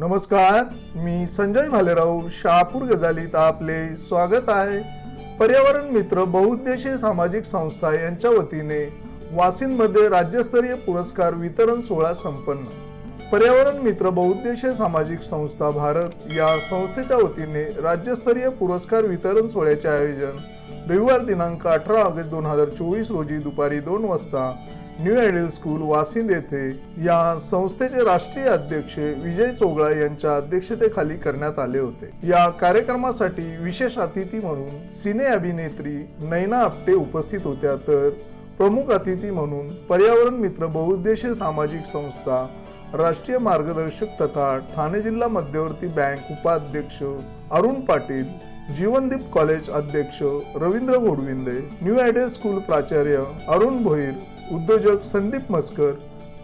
नमस्कार मी संजय भालेराव शहापूर गजालीत आपले स्वागत आहे. पर्यावरण मित्र बहुउद्देशीय सामाजिक संस्था यांच्या वतीने वासिंदमध्ये राज्यस्तरीय पुरस्कार वितरण सोहळा संपन्न. पर्यावरण मित्र बहुउद्देशीय सामाजिक संस्था भारत या संस्थेच्या वतीने राज्यस्तरीय पुरस्कार वितरण सोहळ्याचे आयोजन रविवार दिनांक अठरा ऑगस्ट दोन हजार चोवीस रोजी दुपारी दोन वाजता न्यू आयडियल स्कूल वासिंद येथे या संस्थेचे राष्ट्रीय अध्यक्ष विजय चोगळा यांच्या अध्यक्षतेखाली करण्यात आले होते. या कार्यक्रमासाठी विशेष अतिथी म्हणून सिने अभिनेत्री नैना आपटे उपस्थित होत्या. तर प्रमुख अतिथी म्हणून पर्यावरण मित्र बहुउद्देशीय सामाजिक संस्था राष्ट्रीय मार्गदर्शक तथा ठाणे जिल्हा मध्यवर्ती बँक उपाध्यक्ष अरुण पाटील जीवनदीप कॉलेज अध्यक्ष Ravindra Godvinde new ideal school प्राचार्य अरुण भोईर उद्योजक संदीप मस्कर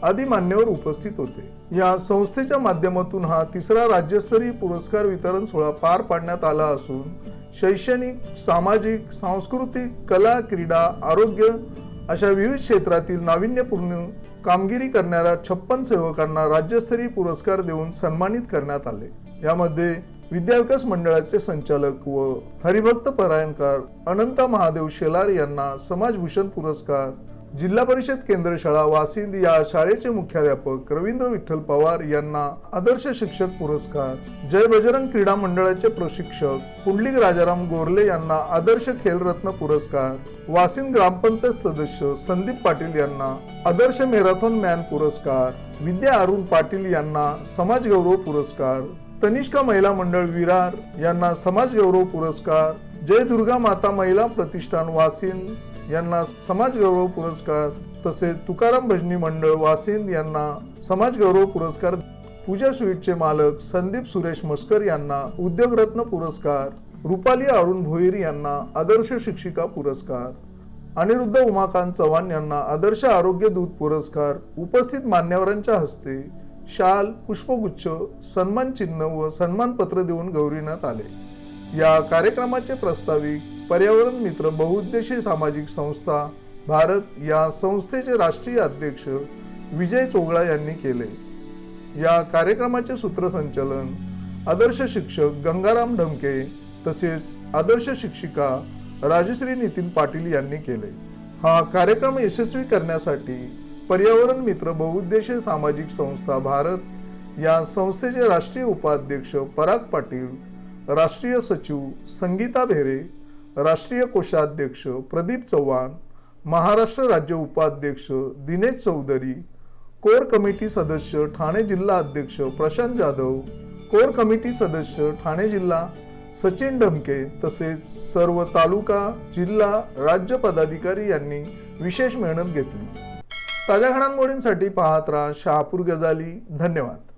आदी मान्यवर उपस्थित होते. या संस्थेच्या माध्यमातून हा तिसरा राज्यस्तरीय पुरस्कार वितरण सोहळा पार पाडण्यात आला असून शैक्षणिक सामाजिक सांस्कृतिक कला क्रीडा आरोग्य अशा विविध क्षेत्रातील नाविन्यपूर्ण कामगिरी करणाऱ्या छप्पन सेवकांना राज्यस्तरीय पुरस्कार देऊन सन्मानित करण्यात आले. यामध्ये विद्याविकास मंडळाचे संचालक व हरिभक्त परायणकार अनंता महादेव शेलार यांना समाजभूषण पुरस्कार जिल्हा परिषद केंद्र शाळा वासिंद या शाळेचे मुख्याध्यापक रवींद्र विठ्ठल पवार यांना आदर्श शिक्षक पुरस्कार. जय बजरंग क्रीडा मंडळाचे प्रशिक्षक पुंडलिक राजाराम गोरले यांना आदर्श खेलरत्न पुरस्कार. वासिंद ग्रामपंचायत सदस्य संदीप पाटील यांना आदर्श मॅरेथॉन मॅन पुरस्कार. विद्या अरुण पाटील यांना समाज गौरव पुरस्कार. तनिष्का महिला मंडळ विरार यांना समाज गौरव पुरस्कार. जय दुर्गा माता महिला प्रतिष्ठान वासिंद यांना समाजगौरव पुरस्कार तसेच तुकाराम भजनी मंडळ वासिंद यांना समाजगौरव पुरस्कार पूजा स्वीटचे मालक संदीप सुरेश मस्कर यांना उद्योगरत्न पुरस्कार रुपाली अरुण भोईर यांना आदर्श शिक्षिका पुरस्कार अनिरुद्ध उमाकांत चव्हाण यांना आदर्श आरोग्य दूत पुरस्कार उपस्थित मान्यवरांच्या हस्ते शाल पुष्पगुच्छ सन्मान चिन्ह व सन्मानपत्र देऊन गौरविण्यात आले. या कार्यक्रमाचे प्रस्ताविक पर्यावरण मित्र बहुउद्देशीय सामाजिक संस्था भारत या संस्थेचे राष्ट्रीय अध्यक्ष विजय चोगळा यांनी केले. या कार्यक्रमाचे सूत्रसंचालन आदर्श शिक्षक गंगाराम ढमके तसेच आदर्श शिक्षिका राजश्री नितीन पाटील यांनी केले. हा कार्यक्रम यशस्वी करण्यासाठी पर्यावरण मित्र बहुउद्देशीय सामाजिक संस्था भारत या संस्थेचे राष्ट्रीय उपाध्यक्ष पराग पाटील राष्ट्रीय सचिव संगीता भेरे राष्ट्रीय कोषाध्यक्ष प्रदीप चव्हाण महाराष्ट्र राज्य उपाध्यक्ष दिनेश चौधरी कोर कमिटी सदस्य ठाणे जिल्हा अध्यक्ष प्रशांत जाधव कोर कमिटी सदस्य ठाणे जिल्हा सचिन ढमके तसेच सर्व तालुका जिल्हा राज्य पदाधिकारी यांनी विशेष मेहनत घेतली. ताज्या घडामोडींसाठी पाहत राहा शहापूर गजाली. धन्यवाद.